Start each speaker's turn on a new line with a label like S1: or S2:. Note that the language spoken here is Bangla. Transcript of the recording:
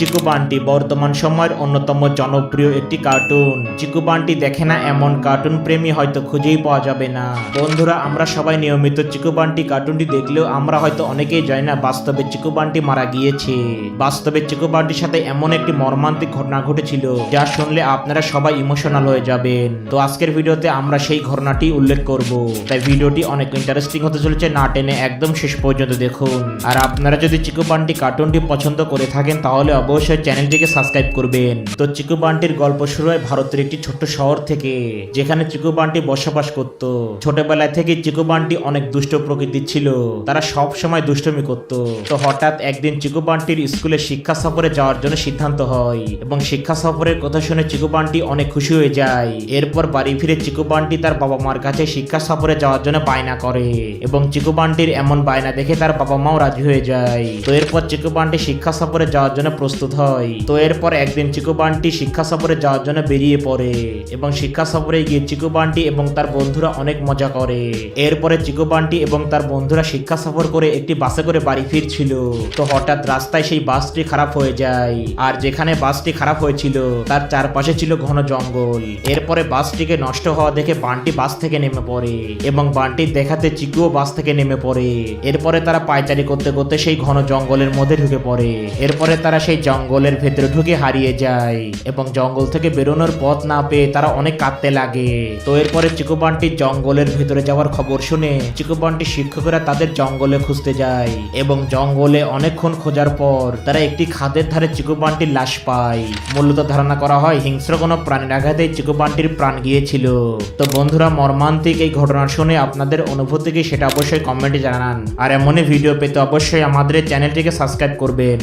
S1: চিকু বান্টি বর্তমান সময়ের অন্যতম জনপ্রিয় একটি কার্টুন চিকু বান্টি দেখে না, এমন কার্টুন প্রেমী হয়তো খুঁজেই পাওয়া যাবে না। বন্ধুরা, আমরা সবাই নিয়মিত চিকু বান্টি কার্টুনটি দেখলেও আমরা হয়তো অনেকেই জানি না বাস্তবে চিকু বান্টি মারা গিয়েছে। বাস্তবে চিকু বান্টির সাথে এমন একটি মর্মান্তিক ঘটনা ঘটেছিল, যা শুনলে আপনারা সবাই ইমোশনাল হয়ে যাবেন। তো আজকের ভিডিওতে আমরা সেই ঘটনাটি উল্লেখ করব। তাই ভিডিওটি অনেক ইন্টারেস্টিং হতে চলেছে, না টেনে একদম শেষ পর্যন্ত দেখুন। আর আপনারা যদি চিকু বান্টি কার্টুনটি পছন্দ করে থাকেন, তাহলে অবশ্যই চ্যানেলটিকে সাবস্ক্রাইব করবেন। তো চিকু বান্টির গল্প শুরু হয় ভারতের একটি ছোট্ট শহর থেকে, যেখানে চিকু বান্টি বসবাস করত। ছোটবেলায় থেকে চিকু বান্টি অনেক দুষ্ট প্রকৃতির ছিল। তারা সব সময় দুষ্টমি করত। তো হঠাৎ একদিন চিকু বান্টির স্কুলে শিক্ষা সফরে যাওয়ার জন্য সিদ্ধান্ত হয় এবং শিক্ষা সফরের কথা শুনে চিকু বান্টি অনেক খুশি হয়ে যায়। এরপর বাড়ি ফিরে চিকু বান্টি তার বাবা মার কাছে শিক্ষা সফরে যাওয়ার জন্য বায়না করে এবং চিকু বান্টির এমন বায়না দেখে তার বাবা মাও রাজি হয়ে যায়। তো এরপর চিকু বান্টি শিক্ষা সফরে যাওয়ার জন্য প্রস্তুত হয়। তো এরপর একদিন চিকু বান্টি শিক্ষা সফরে যাওয়ার জন্য বেরিয়ে পড়ে এবং শিক্ষা সফরে গিয়ে চিকু বান্টি এবং তার বন্ধুরা অনেক মজা করে। এরপরে চিকু বান্টি এবং তার বন্ধুরা শিক্ষা সফর করে একটি বাসে করে বাড়ি ফিরছিল। তো হঠাৎ রাস্তায় সেই বাসটি খারাপ হয়ে যায়। আর যেখানে বাসটি খারাপ হয়েছিল, তার চারপাশে ছিল ঘন জঙ্গল। এরপরে বাসটিকে নষ্ট হওয়া দেখে বান্টি বাস থেকে নেমে পড়ে এবং বান্টির দেখাতে চিকুও বাস থেকে নেমে পড়ে। এরপরে তারা পায়চারি করতে করতে সেই ঘন জঙ্গলের মধ্যে ঢুকে পড়ে। এরপরে তারা সেই জঙ্গলের ভেতরে ঢুকে হারিয়ে যায় এবং জঙ্গল থেকে বেরোনোর পথ না পেয়ে তারা অনেক কাঁদতে লাগে। তো এরপরে চিকুবান্টি জঙ্গলের ভেতরে যাওয়ার খবর শুনে চিকু বান্টি শিক্ষকরা তাদের জঙ্গলে খুঁজতে যায় এবং জঙ্গলে অনেকক্ষণ খোঁজার পর তারা একটি খাদের ধারে চিকুবান্টির লাশ পায়। মূলত ধারণা করা হয় হিংস্র কোনো প্রাণীর আঘাতে চিকুবান্টির প্রাণ গিয়েছিল। তো বন্ধুরা, মর্মান্তিক এই ঘটনা শুনে আপনাদের অনুভূতি কি সেটা অবশ্যই কমেন্টে জানান। আর এমনই ভিডিও পেতে অবশ্যই আমাদের চ্যানেলটিকে সাবস্ক্রাইব করবেন।